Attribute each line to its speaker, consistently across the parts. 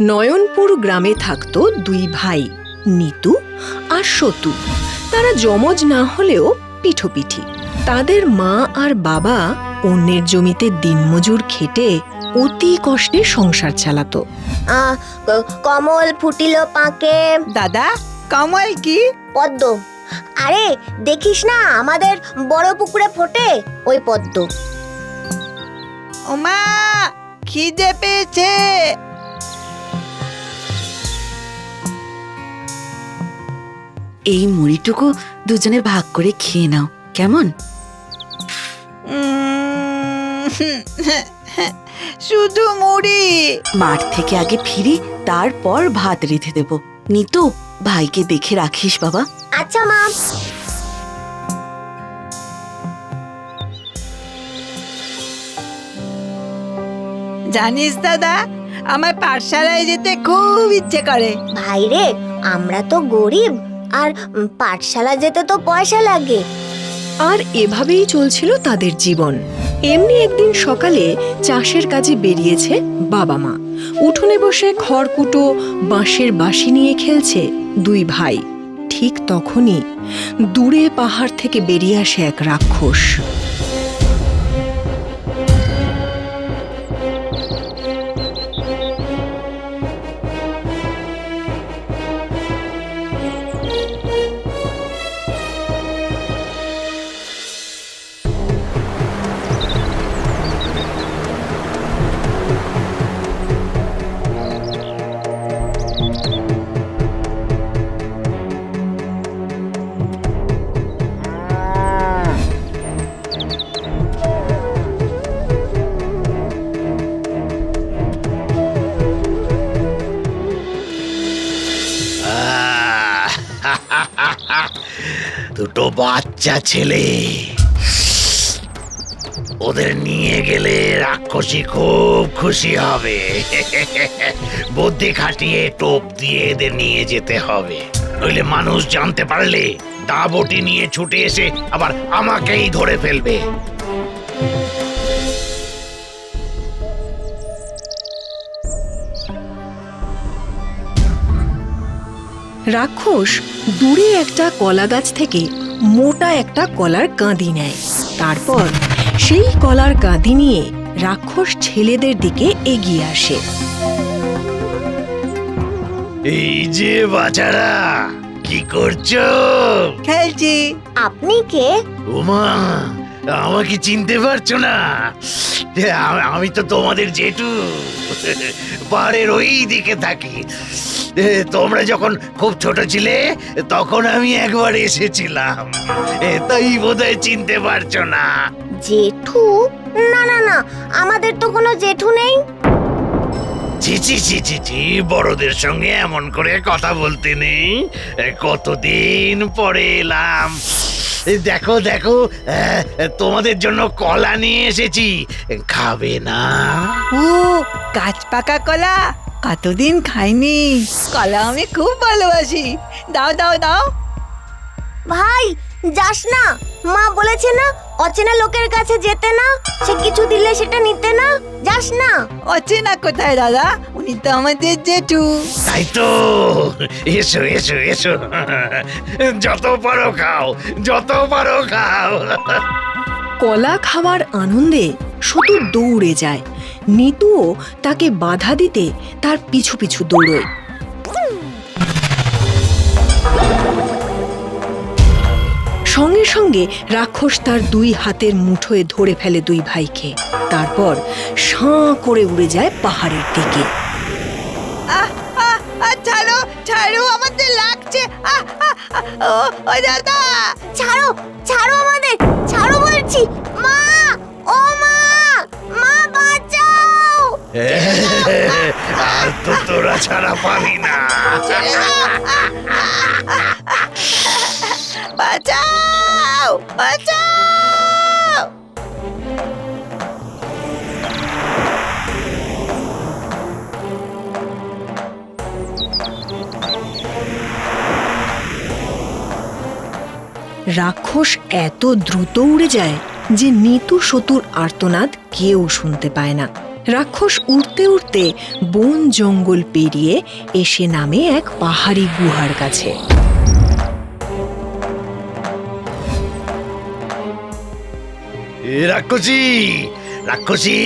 Speaker 1: নয়নপুর গ্রামে থাকতো দুই ভাই নিতু আর সতু। তারা যমজ না হলেও পিঠোপিঠি। তাদের মা আর বাবা অন্যের জমিতে দিনমজুর খেটে অতি কষ্টে সংসার চালাতো।
Speaker 2: আহ, কমল ফুটিল পাকে।
Speaker 3: দাদা কমল কি?
Speaker 2: পদ্ম। আরে দেখিস না আমাদের বড় পুকুরে ফোটে ওই পদ্ম।
Speaker 3: ওমা খিদে পেয়েছে।
Speaker 4: এই মুড়িটুকু দুজনে ভাগ করে খেয়ে নাও। কেমন?
Speaker 3: উম, শুধু মুড়ি।
Speaker 4: মাঠ থেকে আগে ফিরি তারপর ভাত রেঁধে দেব। নিতু ভাইকে দেখে রাখিস বাবা।
Speaker 2: আচ্ছা মা।
Speaker 3: জানিস দাদা আমার পাঠশালায় যেতে খুব ইচ্ছে করে।
Speaker 2: ভাইরে আমরা তো গরিব। আর পাঠশালা যেতে তো পয়সা লাগে।
Speaker 1: আর এভাবেই চলছিল তাদের জীবন। এমনি একদিন সকালে চাষের কাজে বেরিয়েছে বাবা মা। উঠোনে বসে খড়কুটো, বাঁশের বাঁশি নিয়ে খেলছে দুই ভাই। ঠিক তখনই দূরে পাহাড় থেকে বেরিয়ে আসে এক রাক্ষস।
Speaker 5: বাচ্চা ছেলে। ওদের নিয়ে গেলে রাক্ষসী খুব খুশি হবে। বুদ্ধি খাটিয়ে টোপ দিয়ে এদের নিয়ে যেতে হবে। নইলে মানুষ জানতে পারলে দাবটি নিয়ে ছুটে এসে আবার আমাকেই ধরে ফেলবে।
Speaker 1: রাক্ষস দূরে একটা কলা গাছ থেকে মোটা একটা কলার কাঁদি নেয়। তারপর সেই কলার কাঁদি নিয়ে রাক্ষস ছেলেদের দিকে এগিয়ে আসে।
Speaker 5: এই যে বাচ্চারা কি করছ?
Speaker 3: খেলছি।
Speaker 2: আপনি কে?
Speaker 5: উমা আমাকে চিনতে পারছ না? আমি তো তোমাদের জেঠু। পাহাড়ের ওই দিকে থাকি। তোমরা যখন খুব ছোট ছিলে তখন আমি একবার এসেছিলাম। তাই বোধহয় চিনতে পারছ না।
Speaker 2: জেঠু? না না না আমাদের তো কোনো জেঠু নেই।
Speaker 5: ছি ছি ছি বড়দের সঙ্গে এমন করে কথা বলতে নেই। কতদিন পরে এলাম। দেখো দেখো তোমাদের জন্য কলা নিয়ে এসেছি। খাবে না?
Speaker 3: ও কাঁচপাকা পাকা কলা? কতদিন খাইনি। কলা আমি খুব ভালোবাসি। দাও দাও দাও।
Speaker 2: ভাই যাস না। মা বলেছে না অচেনা লোকের কাছে যেতে না সে কিছু দিলে সেটা নিতে না? যাস না।
Speaker 3: অচেনা কোথায় দাদা? উনি তো আমাদের জেঠু।
Speaker 5: তাই তো। এসো এসো এসো। যত পারো খাও যত পারো খাও।
Speaker 1: কলা খাওয়ার আনন্দে শুধু দৌড়ে যায়। নিতুও তাকে বাধা দিতে তার পিছু পিছু দৌড়য়। সঙ্গে সঙ্গে রাক্ষস তার দুই হাতের মুঠোয় ধরে ফেলে দুই ভাইকে তারপর সাঁ করে উড়ে যায় পাহাড়ের দিকে
Speaker 3: ছাড়ো ছাড়ো আমাদের লাগছে আহ আহ, আহ, ও ও দাদা
Speaker 2: ছাড়ো ছাড়ো আমাদের ছাড়ো বলছি মা ও মা মা বাঁচাও
Speaker 5: আর তো তোরা ছাড়া পাবি না
Speaker 3: বাঁচাও বাঁচাও।
Speaker 1: রাক্ষস এত দ্রুত উড়ে যায় যে নিতু সতুর আর্তনাদ কেউ শুনতে পায় না। রাক্ষস উড়তে উড়তে বন জঙ্গল পেরিয়ে এসে নামে এক পাহাড়ি গুহার কাছে।
Speaker 5: এ রাক্ষসী রাক্ষসী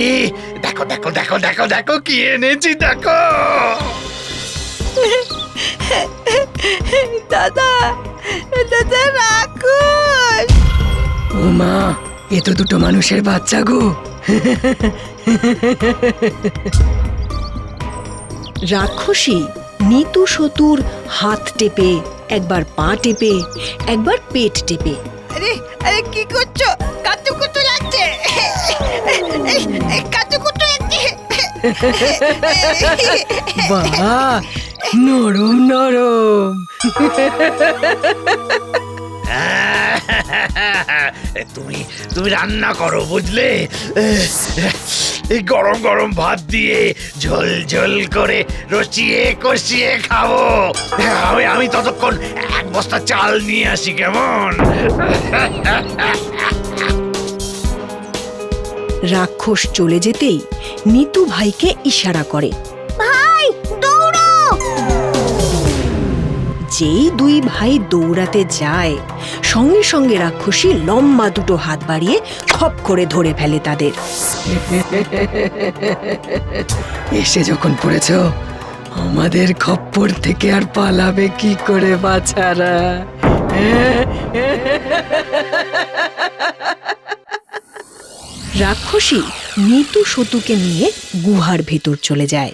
Speaker 5: দেখো দেখো দেখো দেখো দেখো কি এনেছি দেখো।
Speaker 3: দাদা দাদা রাক্ষস।
Speaker 1: ও মা এ তো দুটো মানুষের বাচ্চা গো। রাক্ষসী নিতু সতুর হাত টেপে একবার পা টেপে একবার পেট টেপে।
Speaker 3: আরে আরে কি করছ? লাগছে কুচু লাগছে
Speaker 1: বাহ নরম নরম।
Speaker 5: তুমি তুমি রান্না করো বুঝলে? এই গরম গরম ভাত দিয়ে ঝোল ঝোল করে রচিয়ে কষিয়ে খাব। আমি আমি ততক্ষণ এক বস্তা চাল নিয়ে আসি কেমন?
Speaker 1: রাক্ষস চলে যেতেই নিতু ভাইকে ইশারা করে।
Speaker 2: ভাই
Speaker 1: যেই দুই ভাই দৌড়াতে যায় সঙ্গে সঙ্গে রাক্ষসী লম্বা দুটো হাত বাড়িয়ে খপ করে ধরে ফেলে তাদের। এসে যখন পড়েছ আমাদের খপ্পর থেকে আর পালাবে কি করে বাছারা? রাক্ষসী মৃত সতুকে নিয়ে গুহার ভেতর চলে যায়।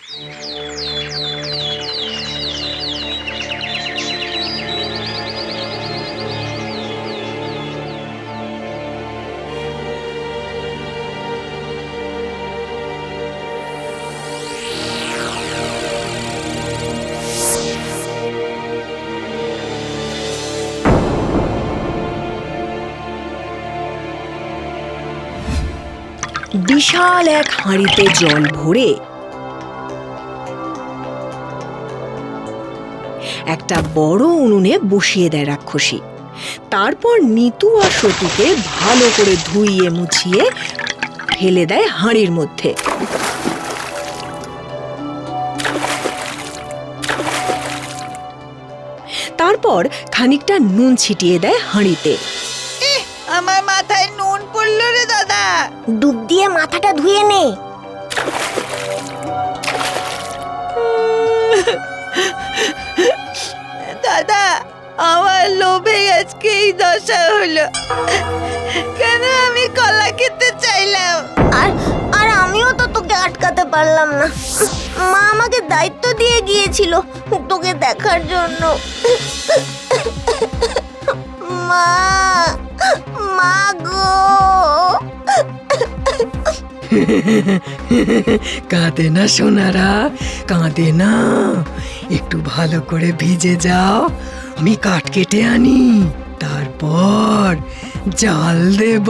Speaker 1: বিশাল এক হাঁড়িতে জল ভরে একটা বড় উনুনে বসিয়ে দেয় রাক্ষসী। তারপর নিতু আর সতুকে ভালো করে ধুইয়ে মুছিয়ে ফেলে দেয় হাঁড়ির মধ্যে। তারপর খানিকটা নুন ছিটিয়ে দেয় হাঁড়িতে।
Speaker 3: আমার মাথায় নুন পড়ল
Speaker 2: ডুব দিয়ে মাথাটা ধুয়ে নে।
Speaker 3: দাদা আমার লোভে আজকে এই দশা হলো। কেন আমি কলা খেতে চাইলাম?
Speaker 2: আর আর আমিও তো তোকে আটকাতে পারলাম না। মা আমাকে দায়িত্ব দিয়ে গিয়েছিল তোকে দেখার জন্য। মা মা!
Speaker 1: কাঁদে না, সোনারা, কাঁদে না। একটু ভালো করে ভিজে যাও, আমি কাঠ কেটে আনি। তারপর জাল দেব,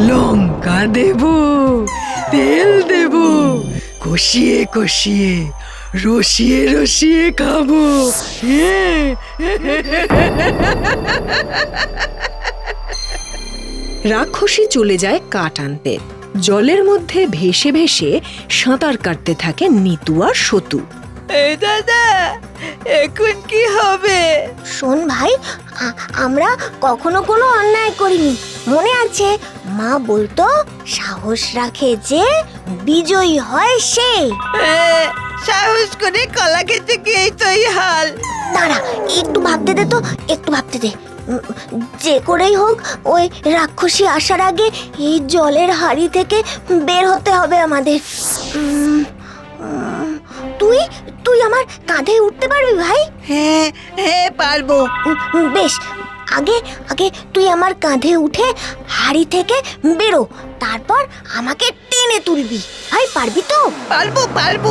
Speaker 1: লঙ্কা দেব, তেল দেব, কষিয়ে কষিয়ে, রসিয়ে রসিয়ে খাব। হ্যাঁ। রাক্ষসী চলে যায় কাঠ আনতে। জলের মধ্যে ভেসে ভেসে সাঁতার কাটতে থাকে নিতু আর সতু।
Speaker 3: এই দাদা এখন কি হবে?
Speaker 2: শোন ভাই আ- আমরা কখনো কোনো অন্যায় করিনি। মনে আছে মা বলতো সাহস রাখে যে বিজয়ী হয় সে।
Speaker 3: এ, সাহস করে কলা খেতে গিয়েই তো এই হাল।
Speaker 2: দাঁড়া একটু ভাবতে দে তো একটু ভাবতে দে। যে করেই হোক ওই রাক্ষসী আসার আগে এই জলের হাড়ি থেকে বের হতে হবে আমাদের। তুই তুই আমার কাঁধে উঠতে পারবি ভাই?
Speaker 3: হ্যাঁ হ্যাঁ পারব।
Speaker 2: বেশ আগে আগে তুই আমার কাঁধে উঠে হাড়ি থেকে বেরো তারপর আমাকে টেনে তুলবি। ভাই পারবি তো?
Speaker 3: পারব পারব।